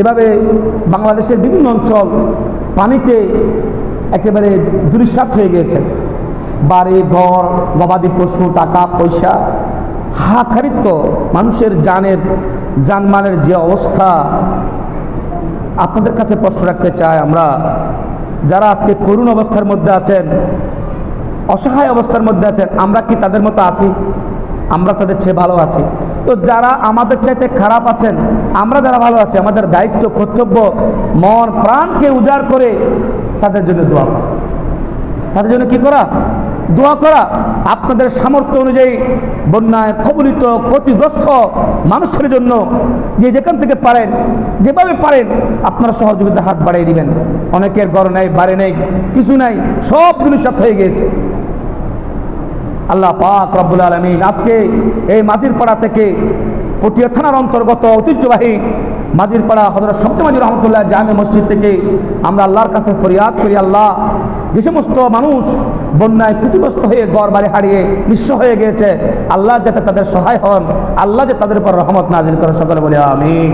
এভাবে বাংলাদেশের বিভিন্ন অঞ্চল পানিতে একেবারে দুরিসাত হয়ে গিয়েছে। বাড়ি, ঘর, গবাদি পশু, টাকা, পয়সা হাহাকারিত্ব মানুষের জানের জানমানের যে অবস্থা, আপনাদের কাছে প্রশ্ন রাখতে চাই আমরা, যারা আজকে করুণ অবস্থার মধ্যে আছেন, অসহায় অবস্থার মধ্যে আছেন, আমরা কি তাদের মতো আছি? আমরা তাদের চেয়ে ভালো আছি। তো যারা আমাদের চাইতে খারাপ আছেন, আমরা যারা ভালো আছি, আমাদের দায়িত্ব, কর্তব্য, মন, প্রাণকে উজাড় করে তাদের জন্য দোয়া করা। তাদের জন্য কি করা? দোয়া করা। আপনাদের সামর্থ্য অনুযায়ী বন্যায় কবলিত ক্ষতিগ্রস্ত মানুষের জন্য যে যেখান থেকে পারেন, যেভাবে পারেন, আপনারা সহযোগিতা হাত বাড়িয়ে দিবেন। অনেকের ঘর নেই, বাড়ি নেই, কিছু নাই, সবগুলো সাথে হয়ে গিয়েছে। আল্লাহ পাক রব্বুল আলমিন আজকে এই মাঝিরপাড়া থেকে পটিয়া থানার অন্তর্গত ঐতিহ্যবাহী মাঝিরপাড়া হজরত শব্দ মাজির রহমতুল্লাহ জামে মসজিদ থেকে আমরা আল্লাহর কাছে ফরিয়াদ করি, আল্লাহ যে সমস্ত মানুষ বন্যায় ক্ষতিগ্রস্ত হয়ে গড় বাড়ি হারিয়ে নিঃস্ব হয়ে গিয়েছে, আল্লাহ যাতে তাদের সহায় হন, আল্লাহ যে তাদের উপর রহমত নাজিল করে সকলে বলে, আমিন।